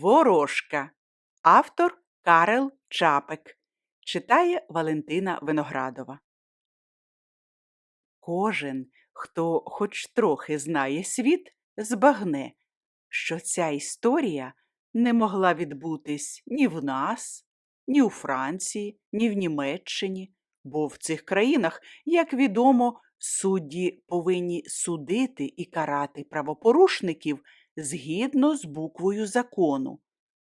Ворожка. Автор Карел Чапек. Читає Валентина Виноградова. Кожен, хто хоч трохи знає світ, збагне, що ця історія не могла відбутись ні в нас, ні у Франції, ні в Німеччині, бо в цих країнах, як відомо, судді повинні судити і карати правопорушників згідно з буквою закону,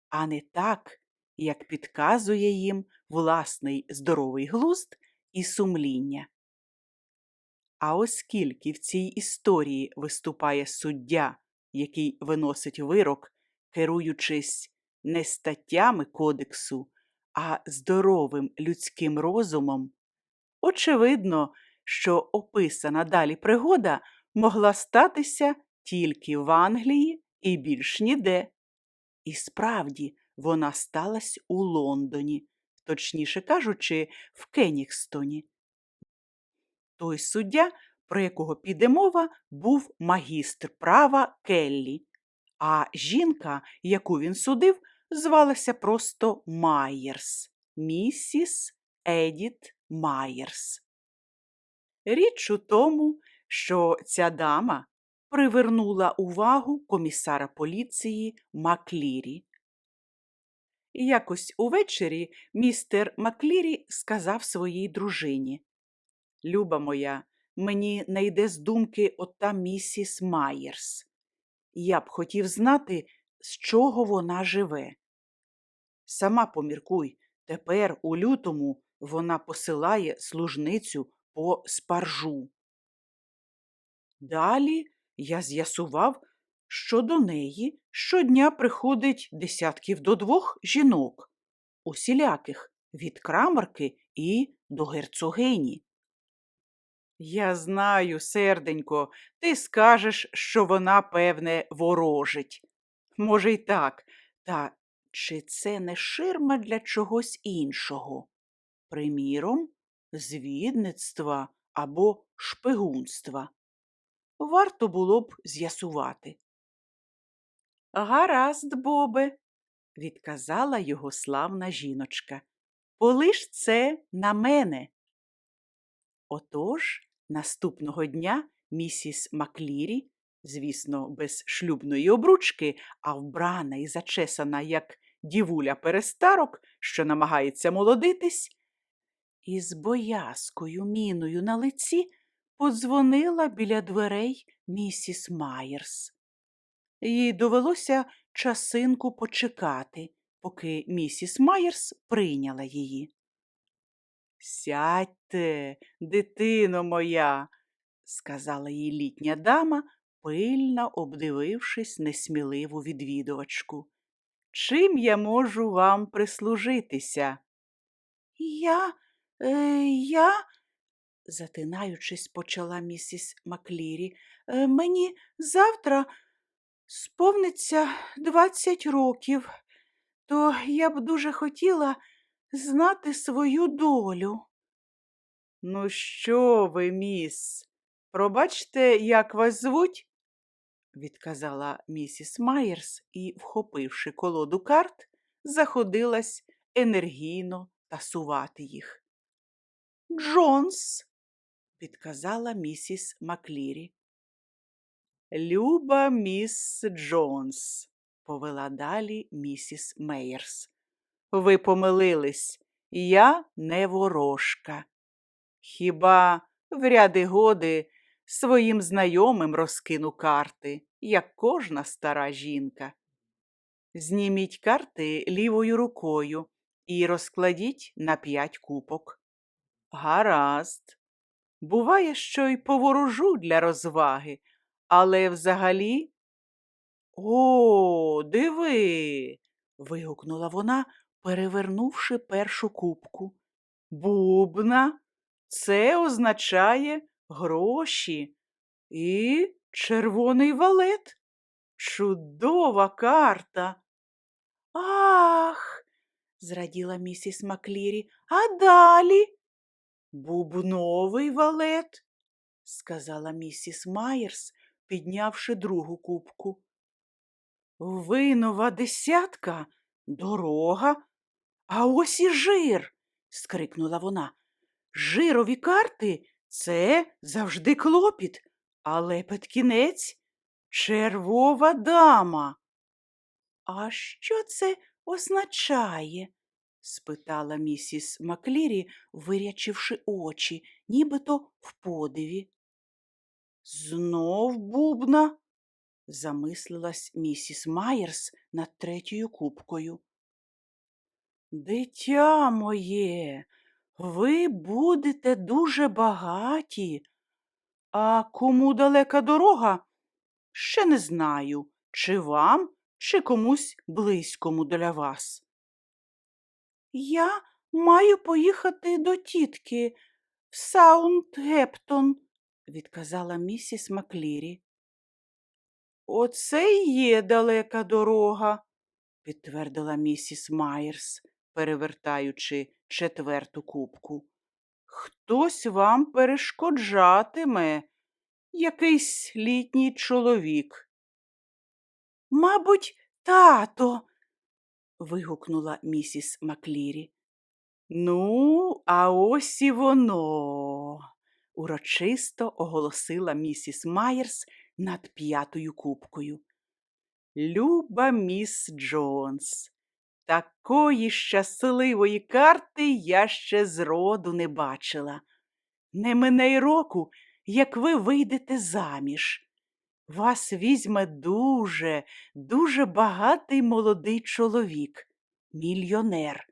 а не так, як підказує їм власний здоровий глузд і сумління. А оскільки в цій історії виступає суддя, який виносить вирок, керуючись не статтями кодексу, а здоровим людським розумом, очевидно, що описана далі пригода могла статися тільки в Англії і більш ніде. І справді вона сталася у Лондоні, точніше кажучи, в Кенігстоні. Той суддя, про якого піде мова, був магістр права Келлі, а жінка, яку він судив, звалася просто Майерс, місіс Едіт Майерс. Річ у тому, що ця дама привернула увагу комісара поліції Маклірі. Якось увечері містер Маклірі сказав своїй дружині Люба моя, мені не йде з думки ота місіс Майерс. Я б хотів знати, з чого вона живе. Сама поміркуй, тепер у лютому вона посилає служницю по спаржу. Далі я з'ясував, що до неї щодня приходить десятків до двох жінок, усіляких від крамарки і до герцогині. Я знаю, серденько, ти скажеш, що вона, певне, ворожить. Може, й так, та чи це не ширма для чогось іншого? Приміром, звідництва або шпигунства. Варто було б з'ясувати. Гаразд, Бобе, відказала його славна жіночка. Полиш це на мене. Отож, наступного дня місіс Маклірі, звісно, без шлюбної обручки, а вбрана і зачесана, як дівуля перестарок, що намагається молодитись, із боязкою міною на лиці подзвонила біля дверей місіс Майерс. Їй довелося часинку почекати, поки місіс Майерс прийняла її. Сядьте, дитино моя, сказала їй літня дама, пильно обдивившись несміливу відвідувачку. Чим я можу вам прислужитися? Я, е, я, затинаючись, почала місіс Маклірі, е, мені завтра сповниться двадцять років, то я б дуже хотіла знати свою долю. Ну, що ви, міс? Пробачте, як вас звуть? відказала місіс Майерс і, вхопивши колоду карт, заходилась енергійно тасувати їх. Джонс, підказала місіс Маклірі. Люба міс Джонс, повела далі місіс Мейерс. Ви помилились, я не ворожка. Хіба в ряди годи своїм знайомим розкину карти, як кожна стара жінка. Зніміть карти лівою рукою і розкладіть на п'ять купок. Гаразд. Буває, що й поворожу для розваги, але взагалі. О, диви. вигукнула вона, перевернувши першу кубку. Бубна, це означає гроші і червоний валет. Чудова карта. Ах, зраділа місіс Маклірі, а далі? Бубновий валет, сказала місіс Майерс, піднявши другу кубку. Винова десятка, дорога, а ось і жир. скрикнула вона. Жирові карти це завжди клопіт, але під кінець червова дама. А що це означає? Спитала місіс Маклірі, вирячивши очі, нібито в подиві. Знов бубна, замислилась місіс Майерс над третьою кубкою. Дитя моє, ви будете дуже багаті, а кому далека дорога? Ще не знаю, чи вам, чи комусь близькому для вас. Я маю поїхати до тітки в Саундгептон, відказала місіс Маклірі. Оце й є далека дорога, підтвердила місіс Майерс, перевертаючи четверту кубку. Хтось вам перешкоджатиме, якийсь літній чоловік. Мабуть, тато. Вигукнула місіс Маклірі. Ну, а ось і воно, урочисто оголосила місіс Майерс над п'ятою кубкою. Люба міс Джонс, такої щасливої карти я ще зроду не бачила. Не мине й року, як ви вийдете заміж. Вас візьме дуже, дуже багатий молодий чоловік, мільйонер,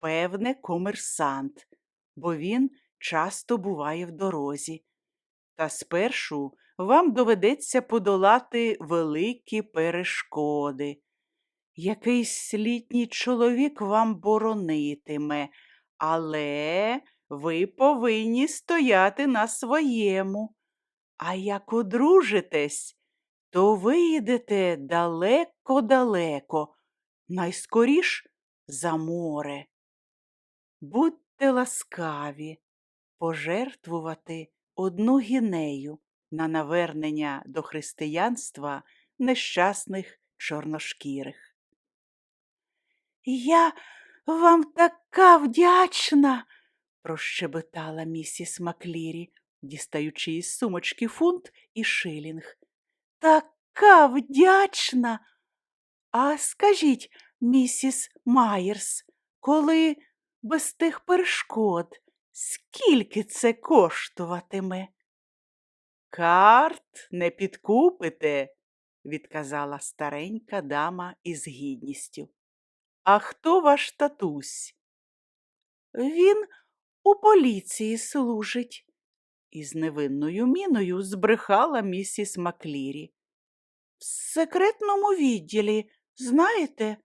певне, комерсант, бо він часто буває в дорозі. Та спершу вам доведеться подолати великі перешкоди. Якийсь літній чоловік вам боронитиме, але ви повинні стояти на своєму. А як одружитесь, то виїдете далеко-далеко, найскоріш за море. Будьте ласкаві пожертвувати одну гінею на навернення до християнства нещасних чорношкірих. Я вам така вдячна, прощебетала місіс Маклірі, дістаючи із сумочки фунт і шилінг. Така вдячна. А скажіть, місіс Майерс, коли без тих перешкод, скільки це коштуватиме? Карт не підкупите, відказала старенька дама із гідністю. А хто ваш татусь? Він у поліції служить, із невинною міною збрехала місіс Маклірі. В секретному відділі, знаєте?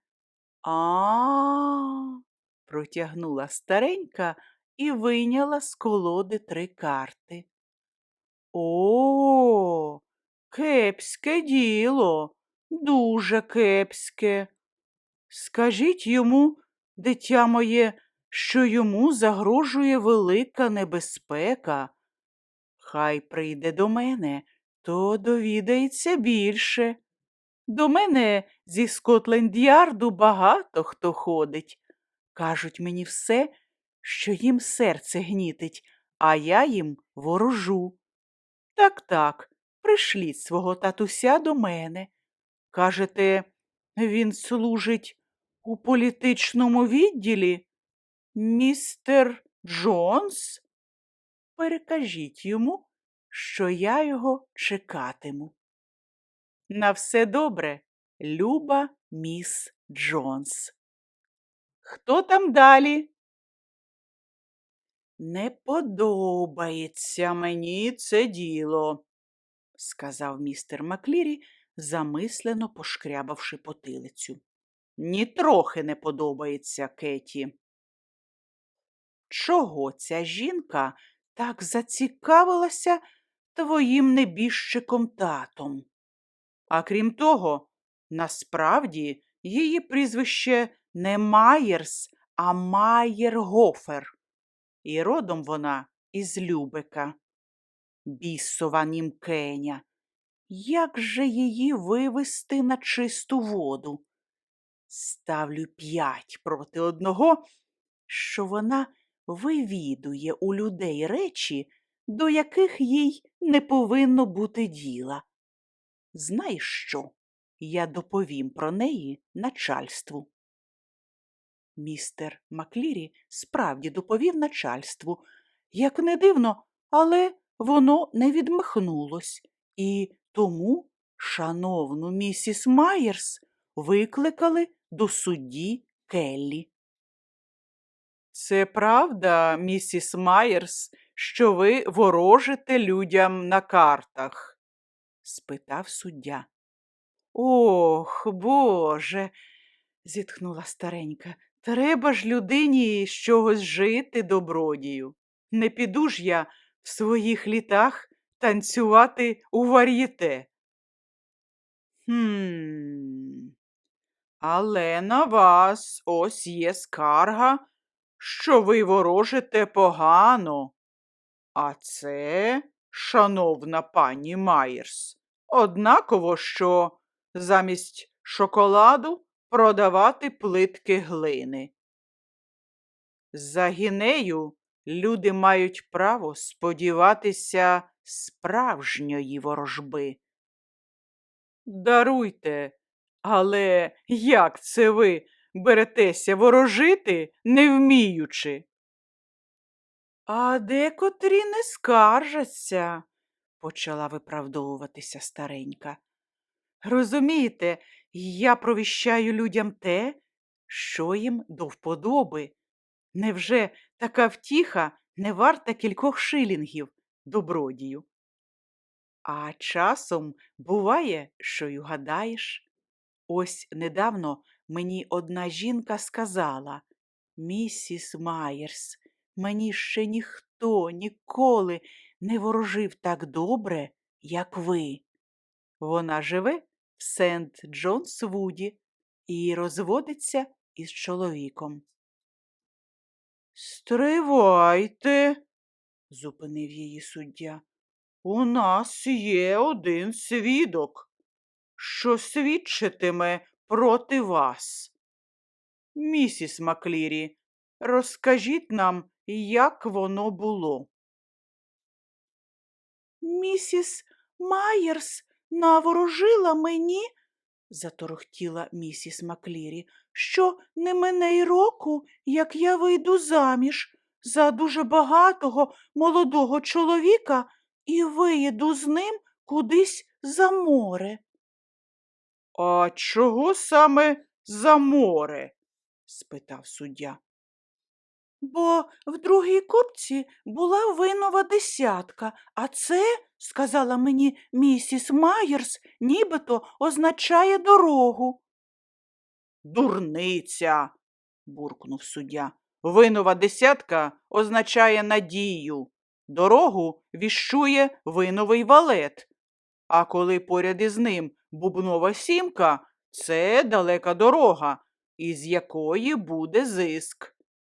А, протягнула старенька і вийняла з колоди три карти. О, кепське діло, дуже кепське. Скажіть йому, дитя моє, що йому загрожує велика небезпека. Хай прийде до мене, то довідається більше. До мене зі Скотленд-Ярду багато хто ходить. Кажуть мені все, що їм серце гнітить, а я їм ворожу. Так, так, пришліть свого татуся до мене. Кажете, він служить у політичному відділі? Містер Джонс? Перекажіть йому, що я його чекатиму. На все добре, люба міс Джонс. Хто там далі? Не подобається мені це діло, сказав містер Маклірі, замислено пошкрябавши потилицю. Нітрохи не подобається Кеті. Чого ця жінка так зацікавилася твоїм небіжчиком татом? А крім того, насправді її прізвище не Майерс, а Майєр-Гофер. І родом вона із Любека. Бісова німкеня. як же її вивести на чисту воду? Ставлю п'ять проти одного, що вона вивідує у людей речі, до яких їй не повинно бути діла. Знаєш що? Я доповім про неї начальству. Містер Маклірі справді доповів начальству. Як не дивно, але воно не відмахнулось, і тому шановну місіс Майерс викликали до судді Келлі. Це правда, місіс Майерс, що ви ворожите людям на картах? спитав суддя. Ох, Боже, зітхнула старенька. Треба ж людині з чогось жити, добродію. Не піду ж я в своїх літах танцювати у вар'єте. Хм. Але на вас ось є скарга, що ви ворожите погано. А це, шановна пані Майерс, однаково, що замість шоколаду продавати плитки глини. За гінею люди мають право сподіватися справжньої ворожби. Даруйте, але як це ви беретеся ворожити, не вміючи? А декотрі не скаржаться, почала виправдовуватися старенька. Розумієте, я провіщаю людям те, що їм до вподоби. Невже така втіха не варта кількох шилінгів, добродію? А часом буває, що й угадаєш. Ось недавно мені одна жінка сказала Місіс Майерс, мені ще ніхто ніколи не ворожив так добре, як ви. Вона живе в Сент Джонс Вуді і розводиться із чоловіком. Стривайте, зупинив її суддя. У нас є один свідок, що свідчитиме проти вас. Місіс Маклірі, розкажіть нам, як воно було. Місіс Майерс наворожила мені, заторохтіла місіс Маклірі, що не мине й року, як я вийду заміж за дуже багатого молодого чоловіка і виїду з ним кудись за море. А чого саме за море? спитав суддя. Бо в другій купці була винова десятка, а це, сказала мені місіс Майерс, нібито означає дорогу. Дурниця, буркнув суддя. Винова десятка означає надію. Дорогу віщує виновий валет. А коли поряд із ним бубнова сімка, це далека дорога, із якої буде зиск.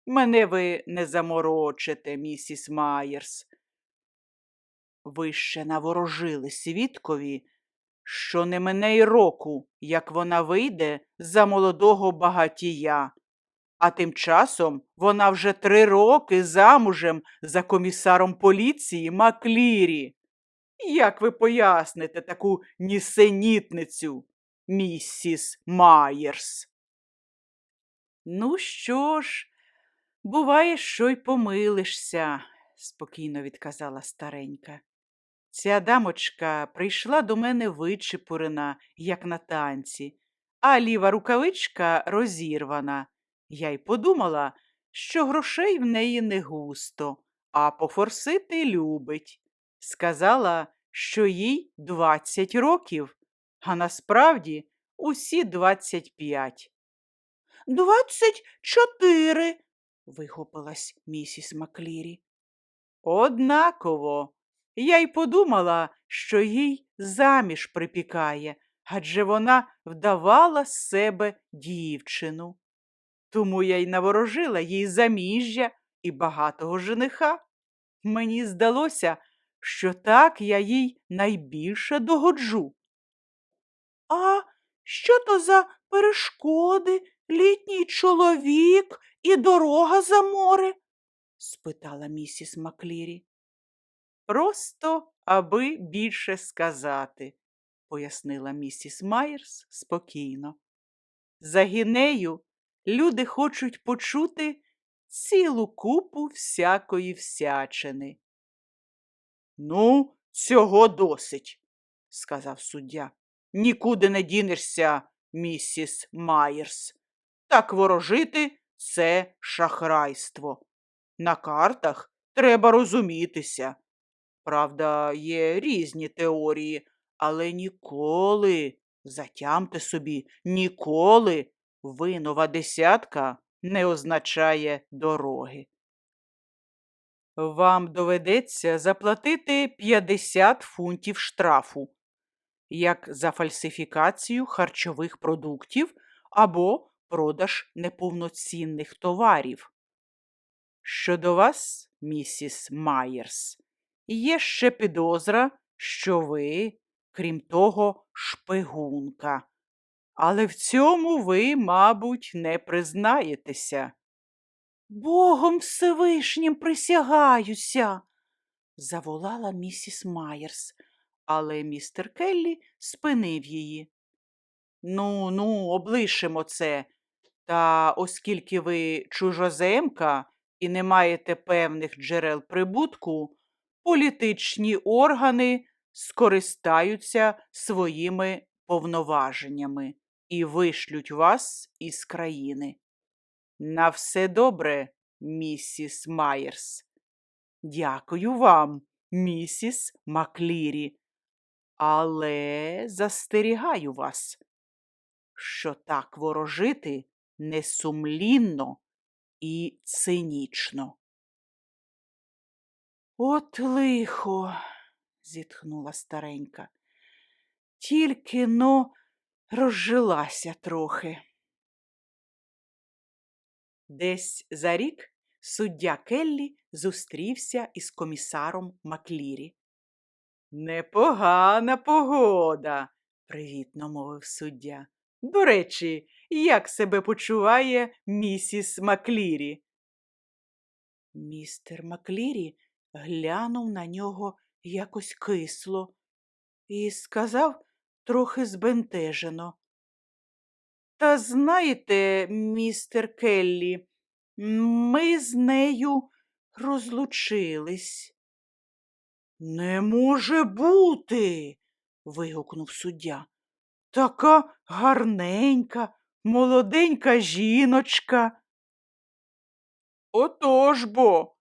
Мене ви не заморочите, місіс Майерс. Ви ще наворожили свідкові, що не мине й року, як вона вийде за молодого багатія, а тим часом вона вже три роки замужем за комісаром поліції Маклірі. Як ви поясните таку нісенітницю, місіс Майерс? Ну що ж, буває, що й помилишся, спокійно відказала старенька. Ця дамочка прийшла до мене вичепурена, як на танці, а ліва рукавичка розірвана. Я й подумала, що грошей в неї не густо, а пофорсити любить. Сказала, що їй двадцять років, а насправді усі двадцять п'ять. Двадцять чотири, вихопилась місіс Маклірі. Однаково. Я й подумала, що їй заміж припікає, адже вона вдавала з себе дівчину. Тому я й наворожила їй заміжжя і багатого жениха. Мені здалося, що так я їй найбільше догоджу. А що то за перешкоди, літній чоловік і дорога за море? спитала місіс Маклірі. Просто аби більше сказати, пояснила місіс Майерс спокійно. За гінею люди хочуть почути цілу купу всякої всячини. Ну, цього досить, сказав суддя. Нікуди не дінешся, місіс Майерс. Так ворожити це шахрайство. На картах треба розумітися. Правда, є різні теорії, але ніколи, затямте собі, ніколи винова десятка не означає дороги. Вам доведеться заплатити 50 фунтів штрафу, як за фальсифікацію харчових продуктів або продаж неповноцінних товарів. Щодо вас, місіс Майерс, є ще підозра, що ви, крім того, шпигунка. Але в цьому ви, мабуть, не признаєтеся. Богом Всевишнім присягаюся, заволала місіс Майерс, але містер Келлі спинив її. Ну, ну, облишимо це. Та оскільки ви чужоземка і не маєте певних джерел прибутку, політичні органи скористаються своїми повноваженнями і вишлють вас із країни. На все добре, місіс Майерс. Дякую вам, місіс Маклірі. Але застерігаю вас, що так ворожити несумлінно і цинічно. От лихо, зітхнула старенька. Тільки но розжилася трохи. Десь за рік суддя Келлі зустрівся із комісаром Маклірі. Непогана погода, привітно мовив суддя. До речі, як себе почуває місіс Маклірі? Містер Маклірі глянув на нього якось кисло і сказав трохи збентежено. Та знаєте, містер Келлі, ми з нею розлучились. Не може бути. вигукнув суддя. Така гарненька, молоденька жіночка. Отож бо,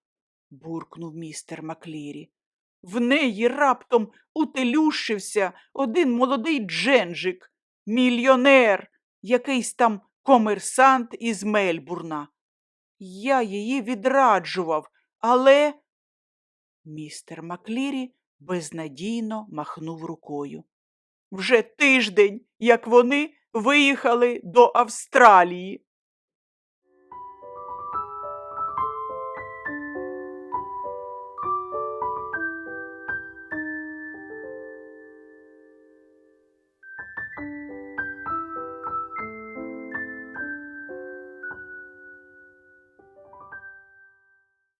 буркнув містер Маклірі. В неї раптом утелющився один молодий дженджик, мільйонер, якийсь там комерсант із Мельбурна. Я її відраджував, але. Містер Маклірі безнадійно махнув рукою. Вже тиждень, як вони виїхали до Австралії.